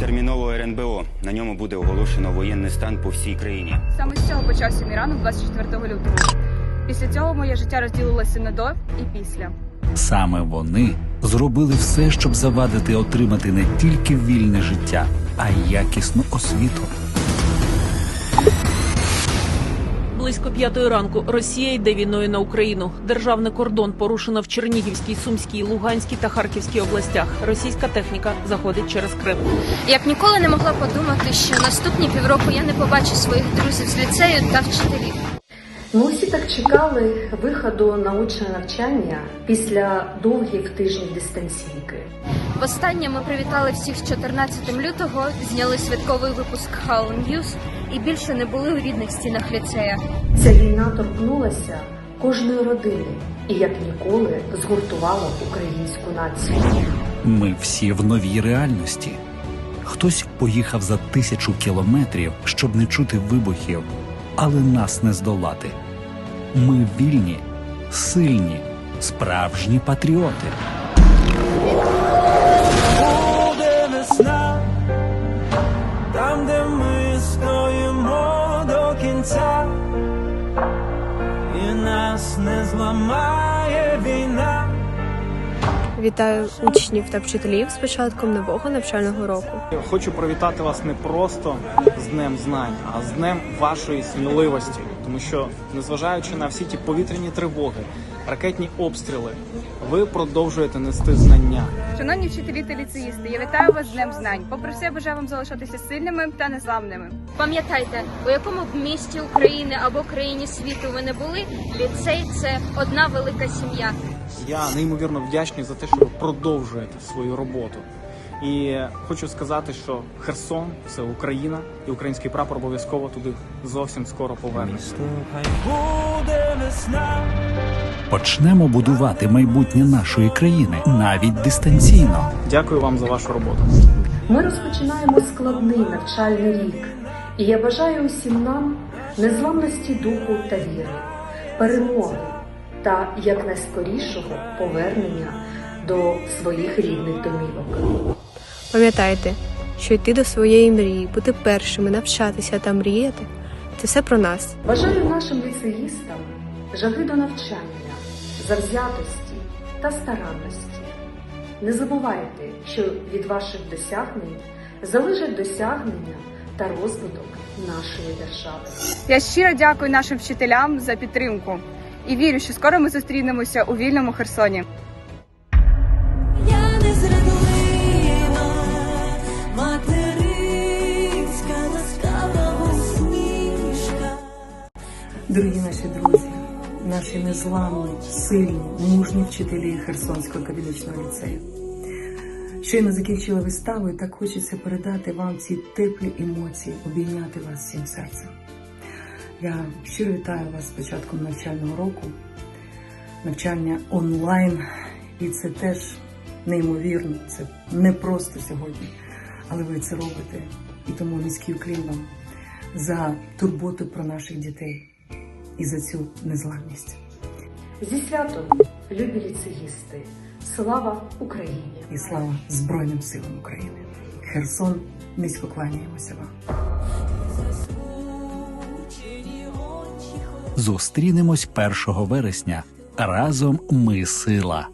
термінового РНБО. На ньому буде оголошено воєнний стан по всій країні. Саме з цього почався мій ранок 24 лютого. Після цього моє життя розділилося на до і після. Саме вони зробили все, щоб завадити отримати не тільки вільне життя, а й якісну освіту. Близько п'ятої ранку Росія йде війною на Україну. Державний кордон порушено в Чернігівській, Сумській, Луганській та Харківській областях. Російська техніка заходить через Крим. Я б ніколи не могла подумати, що наступні півроку я не побачу своїх друзів з ліцею та вчителів. Ми усі так чекали виходу на очне навчання після довгих тижнів дистанційки. Востаннє ми привітали всіх з 14 лютого, зняли святковий випуск How News і більше не були у рідних стінах ліцея. Ця війна торкнулася кожної родини і як ніколи згуртувала українську націю. Ми всі в новій реальності. Хтось поїхав за тисячу кілометрів, щоб не чути вибухів, але нас не здолати. Ми вільні, сильні, справжні патріоти. Не зламає війна. Вітаю учнів та вчителів з початком нового навчального року. Хочу привітати вас не просто з Днем знань, а з Днем вашої сміливості. Тому що, незважаючи на всі ті повітряні тривоги, ракетні обстріли, ви продовжуєте нести знання. Шановні вчителі та ліцеїсти, я вітаю вас з Днем знань. Попри все, бажаю вам залишатися сильними та незламними. Пам'ятайте, у якому б місті України або країні світу ви не були, ліцей це одна велика сім'я. Я неймовірно вдячний за те, що ви продовжуєте свою роботу. І хочу сказати, що Херсон це Україна, і український прапор обов'язково туди зовсім скоро повернеться. Почнемо будувати майбутнє нашої країни навіть дистанційно. Дякую вам за вашу роботу. Ми розпочинаємо складний навчальний рік, і я бажаю усім нам незламності духу та віри, перемоги та якнайскорішого повернення до своїх рідних домівок. Пам'ятайте, що йти до своєї мрії, бути першими, навчатися та мріяти це все про нас. Бажаю нашим ліцеїстам жаги до навчання, завзятості та старанності. Не забувайте, що від ваших досягнень залежать досягнення та розвиток нашої держави. Я щиро дякую нашим вчителям за підтримку і вірю, що скоро ми зустрінемося у вільному Херсоні. Дорогі наші друзі, наші незламні, сильні, мужні вчителі Херсонського академічного ліцею. Щойно закінчила виставу, і так хочеться передати вам ці теплі емоції, обійняти вас всім серцем. Я щиро вітаю вас з початком навчального року, навчання онлайн, і це теж неймовірно, це не просто сьогодні, але ви це робите. І тому низький уклін вам за турботу про наших дітей і за цю незламність. Зі святом, любі ліцеїсти, слава Україні і слава Збройним силам України. Херсон, низько кланяємося вам. Зустрінемось 1 вересня. Разом ми сила.